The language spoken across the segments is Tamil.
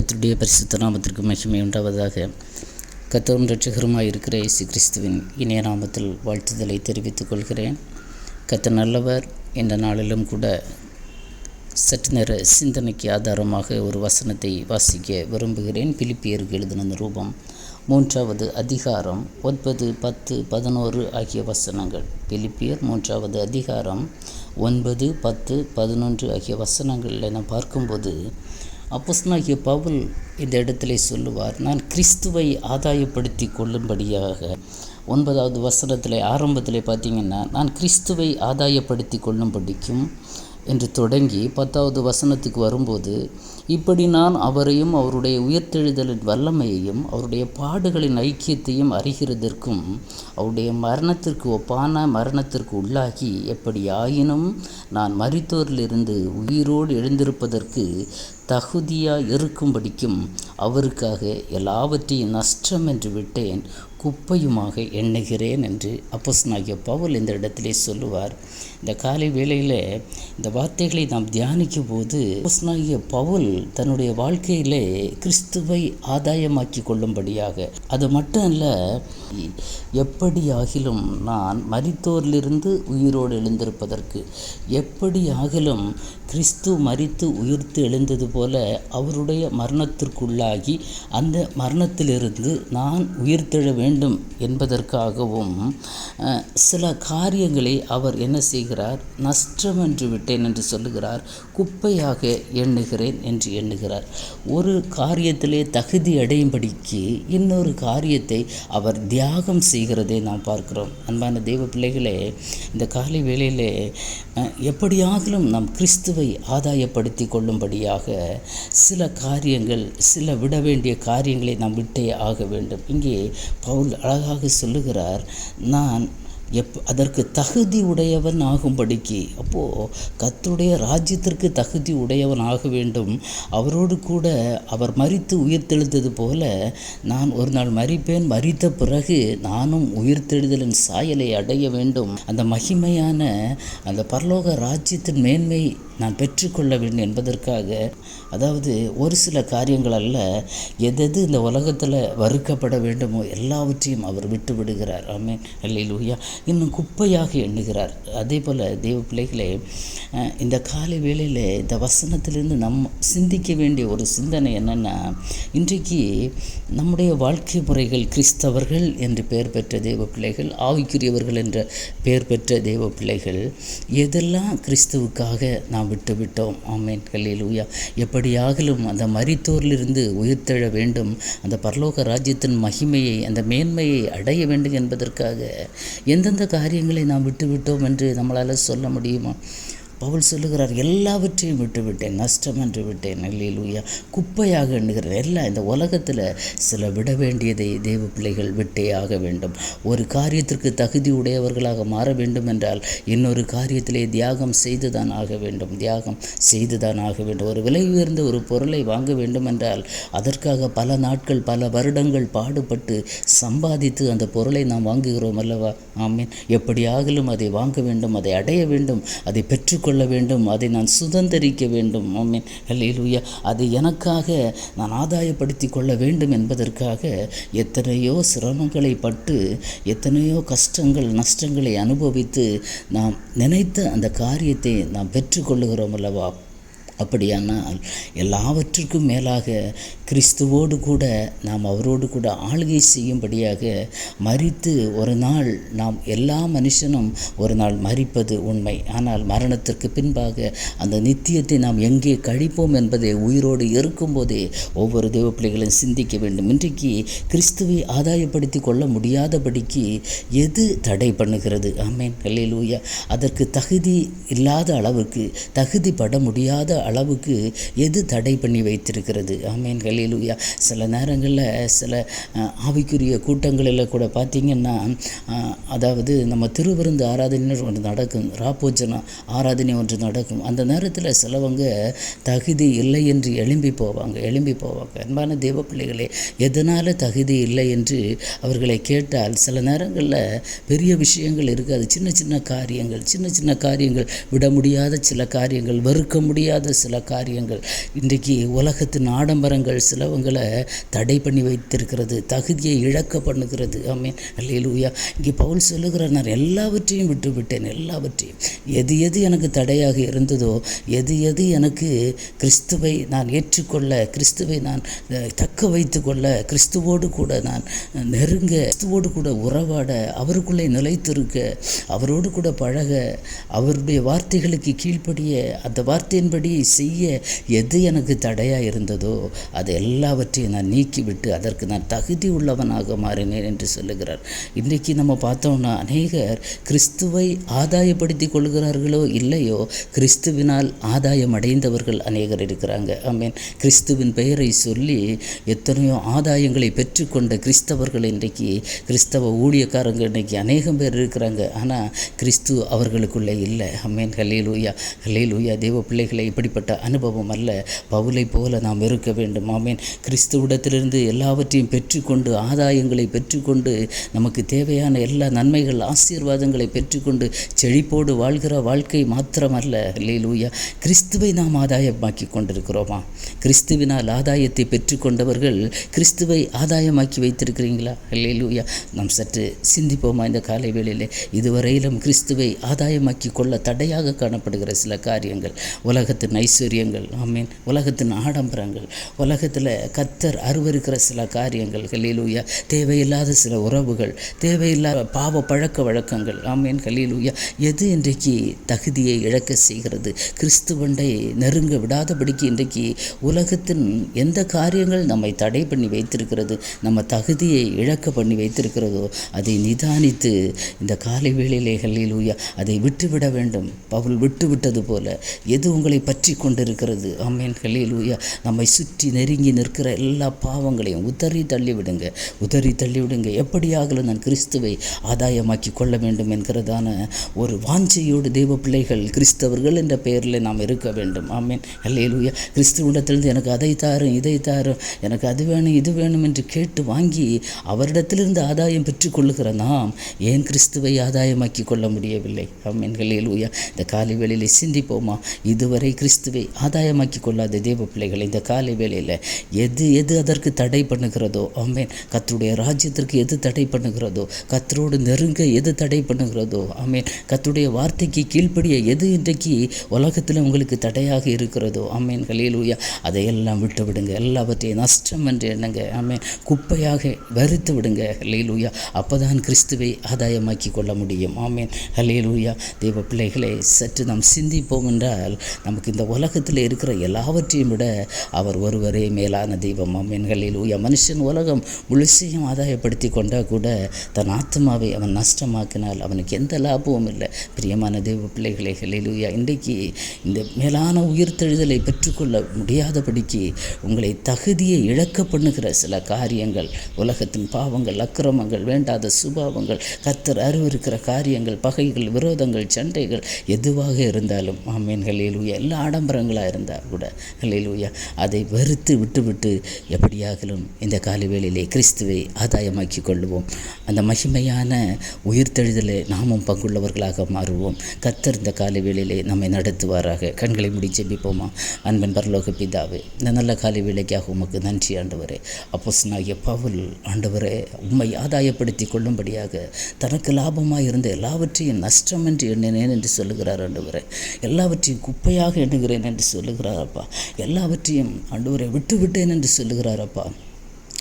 கர்த்தருடைய பரிசுத்த நாமத்திற்கு மகிமை உண்டாவதாக. கத்தரும் ரட்சகருமாய் இருக்கிற இயேசு கிறிஸ்துவின் இணைய நாமத்தில் வாழ்த்துதலை தெரிவித்துக் கொள்கிறேன். கத்த நல்லவர் என்ற நாளிலும் கூட சற்று நேர சிந்தனைக்கு ஆதாரமாக ஒரு வசனத்தை வாசிக்க விரும்புகிறேன். பிலிப்பியருக்கு எழுதின ரூபம் மூன்றாவது அதிகாரம் ஒன்பது பத்து பதினோரு ஆகிய வசனங்கள். பிலிப்பியர் மூன்றாவது அதிகாரம் ஒன்பது பத்து பதினொன்று ஆகிய வசனங்களில் நான் பார்க்கும்போது அப்போஸ்னாகிய பவுல் இந்த இடத்திலே சொல்லுவார் நான் கிறிஸ்துவை ஆதாயப்படுத்தி கொள்ளும்படியாக. ஒன்பதாவது வசனத்தில் ஆரம்பத்தில் பார்த்தீங்கன்னா நான் கிறிஸ்துவை ஆதாயப்படுத்தி கொள்ளும்படிக்கும் என்று தொடங்கி பத்தாவது வசனத்துக்கு வரும்போது இப்படி நான் அவரையும் அவருடைய உயிர்த்தெழுதலின் வல்லமையையும் அவருடைய பாடுகளின் ஐக்கியத்தையும் அறிகிறதற்கும் அவருடைய மரணத்திற்கு ஒப்பான மரணத்திற்கு உள்ளாகி எப்படி ஆயினும் நான் மரித்தோரிலிருந்து உயிரோடு எழுந்திருப்பதற்கு தகுதியாக இருக்கும்படிக்கும் அவருக்காக எல்லாவற்றையும் நஷ்டம் என்று விட்டேன் குப்பையுமாக எண்ணுகிறேன் என்று அப்போஸ்தலனாகிய பவுல் இந்த இடத்திலே சொல்லுவார். இந்த காலை வேளையில் இந்த வார்த்தைகளை நாம் தியானிக்கும் போது அப்போஸ்தலனாகிய பவுல் தன்னுடைய வாழ்க்கையிலே கிறிஸ்துவை ஆதாயமாக்கி கொள்ளும்படியாக. அது மட்டும் அல்ல எப்படி ஆகிலும் நான் மரித்தோரிலிருந்து உயிரோடு எழுந்திருப்பதற்கு எப்படி ஆகிலும் கிறிஸ்து மரித்து உயிர்த்து எழுந்தது போல அவருடைய மரணத்திற்குள்ளாகி அந்த மரணத்திலிருந்து நான் உயிர்த்தெழ வேண்டும் என்பதற்காகவும் சில காரியங்களை அவர் என்ன செய்கிறார்? நஷ்டம் என்று விட்டேன் என்று சொல்லுகிறார் குப்பையாக எண்ணுகிறேன் என்று எண்ணுகிறார். ஒரு காரியத்திலே தகுதி அடையும்படிக்கு இன்னொரு காரியத்தை அவர் தியாகம் செய்கிறதை நாம் பார்க்கிறோம். அன்பான தெய்வ பிள்ளைகளே இந்த காலை வேளையிலே எப்படியாகிலும் நாம் கிறிஸ்துவை ஆதாயப்படுத்தி கொள்ளும்படியாக சில காரியங்கள் சில விட வேண்டிய காரியங்களை நாம் விட்டே ஆக வேண்டும். இங்கே பவுல் அழகாக சொல்லுகிறார் நான் எப் அதற்கு தகுதி உடையவன் ஆகும்படிக்கு. அப்போது கத்துடைய ராஜ்யத்திற்கு தகுதி உடையவன் ஆக வேண்டும். அவரோடு கூட அவர் மறித்து உயிர்த்தெழுந்தது போல நான் ஒரு நாள் மறிப்பேன் மறித்த பிறகு நானும் உயிர்த்தெழுதலின் சாயலை அடைய வேண்டும். அந்த மகிமையான அந்த பரலோக ராஜ்யத்தின் மேன்மை நான் பெற்றுக்கொள்ள வேண்டும் என்பதற்காக. அதாவது ஒரு சில காரியங்கள் அல்ல எதெது இந்த உலகத்தில் வறுக்கப்பட வேண்டுமோ எல்லாவற்றையும் அவர் விட்டு விடுகிறார். ஆமேன். அல்லையிலூயா இன்னும் குப்பையாக எண்ணுகிறார். அதே போல் தெய்வ பிள்ளைகளே இந்த காலை வேளையில் இந்த வசனத்திலிருந்து நம் சிந்திக்க வேண்டிய ஒரு சிந்தனை என்னென்னா இன்றைக்கு நம்முடைய வாழ்க்கை முறைகள் கிறிஸ்தவர்கள் என்று பெயர் பெற்ற தெய்வ பிள்ளைகள் ஆவிக்குரியவர்கள் என்ற பெயர் பெற்ற தெய்வ பிள்ளைகள் எதெல்லாம் கிறிஸ்துவுக்காக நாம் விட்டுவிட்டோம் ஆமேன். கல்லிலூயா எப்படியாகலும் அந்த மரித்தோரிலிருந்து உயிர்த்தெழ வேண்டும். அந்த பரலோக ராஜ்யத்தின் மகிமையை அந்த மேன்மையை அடைய வேண்டும் என்பதற்காக எந்த எந்தெந்த காரியங்களை நாம் விட்டுவிட்டோம் என்று நம்மளால் சொல்ல முடியுமா? பவுல் சொல்லுகிறார் எல்லாவற்றையும் விட்டுவிட்டேன் நஷ்டம் என்று விட்டேன். அல்லையிலூயா குப்பையாக எண்ணுகிறேன் எல்லாம் இந்த உலகத்தில் சில விட வேண்டியதை தேவ பிள்ளைகள் விட்டே ஆக வேண்டும். ஒரு காரியத்திற்கு தகுதி உடையவர்களாக மாற வேண்டும் என்றால் இன்னொரு காரியத்திலே தியாகம் செய்துதான் ஆக வேண்டும். தியாகம் செய்துதான் ஆக வேண்டும். ஒரு விலை உயர்ந்த ஒரு பொருளை வாங்க வேண்டும் என்றால் அதற்காக பல நாட்கள் பல வருடங்கள் பாடுபட்டு சம்பாதித்து அந்த பொருளை நாம் வாங்குகிறோம் அல்லவா? ஆமீன். எப்படியாகலும் அதை வாங்க வேண்டும் அதை அடைய வேண்டும் அதை பெற்றுக்கொள்ள கொள்ள வேண்டும் அதை நான் சுதந்திரிக்க வேண்டும். ஆமீன். அல்லேலூயா. அதை எனக்காக நான் ஆதாயப்படுத்தி கொள்ள வேண்டும் என்பதற்காக எத்தனையோ சிரமங்களை பட்டு எத்தனையோ கஷ்டங்கள் நஷ்டங்களை அனுபவித்து நாம் நினைத்த அந்த காரியத்தை நாம் பெற்றுக்கொள்ளுகிறோம் அல்லவா? அப்படியானால் எல்லாவற்றிற்கும் மேலாக கிறிஸ்துவோடு கூட நாம் அவரோடு கூட ஆளுகை செய்யும்படியாக மறித்து ஒரு நாள் நாம் எல்லா மனுஷனும் ஒரு நாள் மறிப்பது உண்மை. ஆனால் மரணத்திற்கு பின்பாக அந்த நித்தியத்தை நாம் எங்கே கழிப்போம் என்பதை உயிரோடு இருக்கும்போதே ஒவ்வொரு தேவ பிள்ளைகளையும் சிந்திக்க வேண்டும். இன்றைக்கு கிறிஸ்துவை ஆதாயப்படுத்தி கொள்ள முடியாதபடிக்கு எது தடை பண்ணுகிறது? ஆமேன். கல்லையிலூயா அதற்கு தகுதி இல்லாத அளவுக்கு தகுதிப்பட முடியாத அளவுக்கு எது தடை பண்ணி வைத்திருக்கிறது? ஆமேன் கலிலுயா சில நேரங்களில் சில ஆவிக்குரிய கூட்டங்களில் கூட பார்த்திங்கன்னா அதாவது நம்ம திருவிருந்து ஆராதனை ஒன்று நடக்கும். ராபோஜனா ஆராதனை ஒன்று நடக்கும். அந்த நேரத்தில் சிலவங்க தகுதி இல்லை என்று எழும்பி போவாங்க எழும்பி போவாங்க. அன்பான தேவப்பிள்ளைகளே எதனால் தகுதி இல்லை என்று அவர்களை கேட்டால் சில நேரங்களில் பெரிய விஷயங்கள் இருக்காது. சின்ன சின்ன காரியங்கள் சின்ன சின்ன காரியங்கள் விட முடியாத சில காரியங்கள் வெறுக்க முடியாத சில காரியங்கள். இன்றைக்கு உலகத்தின் ஆடம்பரங்கள் சிலவங்களை தடை பண்ணி வைத்திருக்கிறது தகுதியை இழக்க பண்ணுகிறது. ஆமீன். அல்லையிலூயா இங்கே பவுல் சொல்லுகிறார் நான் எல்லாவற்றையும் விட்டு விட்டேன் எல்லாவற்றையும். எது எது எனக்கு தடையாக இருந்ததோ எது எது எனக்கு கிறிஸ்துவை நான் ஏற்றுக்கொள்ள கிறிஸ்துவை நான் தக்க வைத்து கொள்ள கிறிஸ்துவோடு கூட நான் நெருங்க கிறிஸ்துவோடு கூட உறவாட அவருக்குள்ளே நிலைத்திருக்க அவரோடு கூட பழக அவருடைய வார்த்தைகளுக்கு கீழ்ப்படிய அந்த வார்த்தையின்படி செய்ய எது எனக்கு தடையாக இருந்ததோ அது எல்லாவற்றையும் நான் நீக்கிவிட்டு அதற்கு நான் தகுதி உள்ளவனாக மாறினேன் என்று சொல்லுகிறார். இன்றைக்கி நம்ம பார்த்தோம்னா அநேகர் கிறிஸ்துவை ஆதாயப்படுத்தி கொள்கிறார்களோ இல்லையோ கிறிஸ்துவினால் ஆதாயம் அடைந்தவர்கள் அநேகர் இருக்கிறாங்க. ஆமீன். கிறிஸ்துவின் பெயரை சொல்லி எத்தனையோ ஆதாயங்களை பெற்றுக்கொண்ட கிறிஸ்தவர்கள் இன்றைக்கு கிறிஸ்தவ ஊழியக்காரங்க இன்றைக்கி அநேகம் பேர் இருக்கிறாங்க. ஆனால் கிறிஸ்து அவர்களுக்குள்ளே இல்லை. அம்மேன் ஹல்லேலூயா லூயா தேவ பிள்ளைகளை இப்படி அப்படிப்பட்ட அனுபவம் அல்ல. பவுலை போல நாம் இருக்க வேண்டும். ஆமேன். கிறிஸ்துவிடத்திலிருந்து எல்லாவற்றையும் பெற்றுக்கொண்டு ஆதாயங்களை பெற்றுக்கொண்டு நமக்கு தேவையான எல்லா நன்மைகள் ஆசீர்வாதங்களை பெற்றுக்கொண்டு செழிப்போடு வாழ்கிற வாழ்க்கை மாத்திரமல்ல. லூயா கிறிஸ்துவை நாம் ஆதாயமாக்கி கொண்டிருக்கிறோமா? கிறிஸ்துவினால் ஆதாயத்தை பெற்றுக்கொண்டவர்கள் கிறிஸ்துவை ஆதாயமாக்கி வைத்திருக்கிறீங்களா? லூயா நாம் சற்று சிந்திப்போமா இந்த காலை வேளையிலே இதுவரையிலும் கிறிஸ்துவை ஆதாயமாக்கி கொள்ள தடையாக காணப்படுகிற சில காரியங்கள். உலகத்தின் ஐஸ்வர்யங்கள் ஆமீன். உலகத்தின் ஆடம்பரங்கள் உலகத்தில் கத்தர் அருவருக்கிற சில காரியங்கள் ஹல்லேலூயா. தேவையில்லாத சில உறவுகள் தேவையில்லாத பாவ பழக்க வழக்கங்கள் ஆமீன் ஹல்லேலூயா. எது இன்றைக்கு தகுதியை இழக்க செய்கிறது? கிறிஸ்துவண்டை நெருங்க விடாதபடிக்கு இன்றைக்கு உலகத்தின் எந்த காரியங்கள் நம்மை தடை பண்ணி வைத்திருக்கிறது? நம்ம தகுதியை இழக்க பண்ணி வைத்திருக்கிறதோ அதை நிதானித்து இந்த காலை வேளையிலே ஹல்லேலூயா அதை விட்டுவிட வேண்டும். பவுல் விட்டு விட்டது போல எது உங்களை பற்றி கொண்டிருக்கிறது ஆமேன். ஹல்லேலூயா. நம்மை சுற்றி நெருங்கி நிற்கிற எல்லா பாவங்களையும் உதறி தள்ளிவிடுங்க. உதறி தள்ளிவிடுங்க. எப்படியாகலும் நான் கிறிஸ்துவை ஆதாயமாக்கி கொள்ள வேண்டும் என்கிறதான ஒரு வாஞ்சையோடு தெய்வ பிள்ளைகள் கிறிஸ்தவர்கள் என்ற பெயரில் நாம் இருக்க வேண்டும். ஆமேன். ஹல்லேலூயா. கிறிஸ்துவிடத்திலிருந்து எனக்கு அதை தாரும் இதை தாரும் எனக்கு அது வேணும் இது வேணும் என்று கேட்டு வாங்கி அவரிடத்திலிருந்து ஆதாயம் பெற்றுக்கொள்ளுகிற நாம் ஏன் கிறிஸ்துவை ஆதாயமாக்கி கொள்ள முடியவில்லை? ஆமீன். ஹல்லேலூயா. இந்த காலை வேளையில் சிந்திப்போமா? இதுவரை கிறிஸ்துவை ஆதாயமாக்கி கொள்ளாத தேவ பிள்ளைகள் இந்த காலை வேளையில் எது எது அதற்கு தடை பண்ணுகிறதோ ஆமேன். கத்தருடைய ராஜ்யத்திற்கு எது தடை பண்ணுகிறதோ கத்தரோடு நெருங்க எது தடை பண்ணுகிறதோ ஆமேன். கத்தருடைய வார்த்தைக்கு கீழ்ப்படிய எது இன்றைக்கு உலகத்தில் உங்களுக்கு தடையாக இருக்கிறதோ ஆமேன். ஹல்லேலூயா அதையெல்லாம் விட்டு விடுங்க எல்லாவற்றையும் நஷ்டம் என்று எண்ணுங்க ஆமேன். குப்பையாக வெறுத்து விடுங்க ஹல்லேலூயா அப்போதான் கிறிஸ்துவை ஆதாயமாக்கி கொள்ள முடியும் ஆமேன். ஹலேலூயா தேவ பிள்ளைகளை சற்று நாம் சிந்திப்போம் என்றால் நமக்கு இந்த உலகத்தில் இருக்கிற எல்லாவற்றையும் விட அவர் ஒருவரே மேலான தெய்வம். ஆமேன். உய மனுஷன் உலகம் முழுசையும் ஆதாயப்படுத்தி கொண்டால் கூட தன் ஆத்மாவை அவன் நஷ்டமாக்கினால் அவனுக்கு எந்த லாபமும் இல்லை. பிரியமான தெய்வ பிள்ளைகளை ஹலிலூயா இன்றைக்கு இந்த மேலான உயிர்த்தெழுதலை பெற்றுக்கொள்ள முடியாதபடிக்கு உங்களை தகுதியை இழக்க பண்ணுகிற சில காரியங்கள் உலகத்தின் பாவங்கள் அக்கிரமங்கள் வேண்டாத சுபாவங்கள் கத்தர் அருவிருக்கிற காரியங்கள் பகைகள் விரோதங்கள் சண்டைகள் எதுவாக இருந்தாலும் ஆமீன். எல்லா எல்லா ஆடம்பரங்களாக இருந்தால் கூட இல்லையா அதை வெறுத்து விட்டுவிட்டு எப்படியாகலும் இந்த காலை வேளையிலே கிறிஸ்துவை ஆதாயமாக்கி கொள்ளுவோம். அந்த மகிமையான உயிர்த்தெழுதலை நாமும் பங்குள்ளவர்களாக மாறுவோம். கத்தர் இந்த காலை வேளையிலே நம்மை நடத்துவாராக. கண்களை முடி ஜெபிப்போமா? அன்பன் பரலோக பிதாவே இந்த நல்ல காலை வேலைக்காக உமக்கு நன்றி ஆண்டவரே. அப்போஸ்தலனாகிய பவுல் ஆண்டவரே உம்மை ஆதாயப்படுத்தி கொள்ளும்படியாக தனக்கு லாபமாக இருந்த எல்லாவற்றையும் நஷ்டம் என்று எண்ணினேன் என்று சொல்லுகிறார் ஆண்டவரே. எல்லாவற்றையும் குப்பையாக எண்ணுகிறேன் என்று சொல்லுகிறாரப்பா எல்லாவற்றையும் ஆண்டவரை விட்டுவிட்டேன் என்று சொல்லுகிறாரப்பா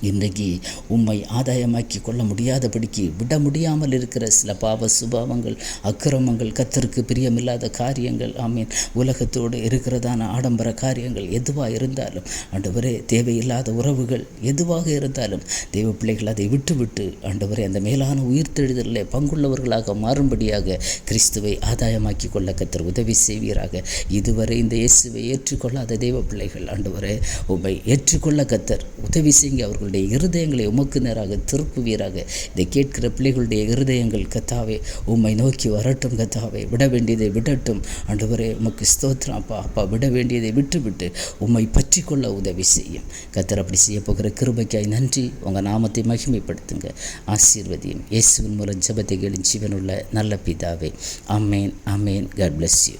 இன்றைக்கு உம்மை ஆதாயமாக்கி கொள்ள முடியாதபடிக்கு விட முடியாமல் இருக்கிற சில பாவ சுபாவங்கள் அக்கிரமங்கள் கத்தருக்கு பிரியமில்லாத காரியங்கள் ஆமீன். உலகத்தோடு இருக்கிறதான ஆடம்பர காரியங்கள் எதுவாக இருந்தாலும் ஆண்டவரே தேவையில்லாத உறவுகள் எதுவாக இருந்தாலும் தெய்வ பிள்ளைகள் அதை விட்டுவிட்டு ஆண்டவரே அந்த மேலான உயிர்த்தெழுதலில் பங்குள்ளவர்களாக மாறும்படியாக கிறிஸ்துவை ஆதாயமாக்கி கொள்ள கத்தர் உதவி செய்வீராக. இதுவரை இந்த இயேசுவை ஏற்றுக்கொள்ளாத தெய்வ பிள்ளைகள் ஆண்டவரே உம்மை ஏற்றுக்கொள்ள கத்தர் உதவி செய்யுங்க அவர்களுடைய இருதயங்களை உமக்கு நேராக திருப்புவீராக. இதை கேட்கிற பிள்ளைகளுடைய இருதயங்கள் கத்தாவே உம்மை நோக்கி வரட்டும் கத்தாவே. விட வேண்டியதை விடட்டும். ஆண்டவரே உமக்கு ஸ்தோத்திரம் அப்பா அப்பா. விட வேண்டியதை விட்டுவிட்டு உம்மை பற்றி கொள்ள உதவி செய்யும். கத்தர் அப்படி செய்ய போகிற கிருபைக்காய் நன்றி. உங்கள் நாமத்தை மகிமைப்படுத்துங்க. ஆசீர்வதியும். இயேசுவின் மூலம் ஜபத்தை கேளு ஜீவனுள்ள நல்ல பிதாவே. Amen amen God bless you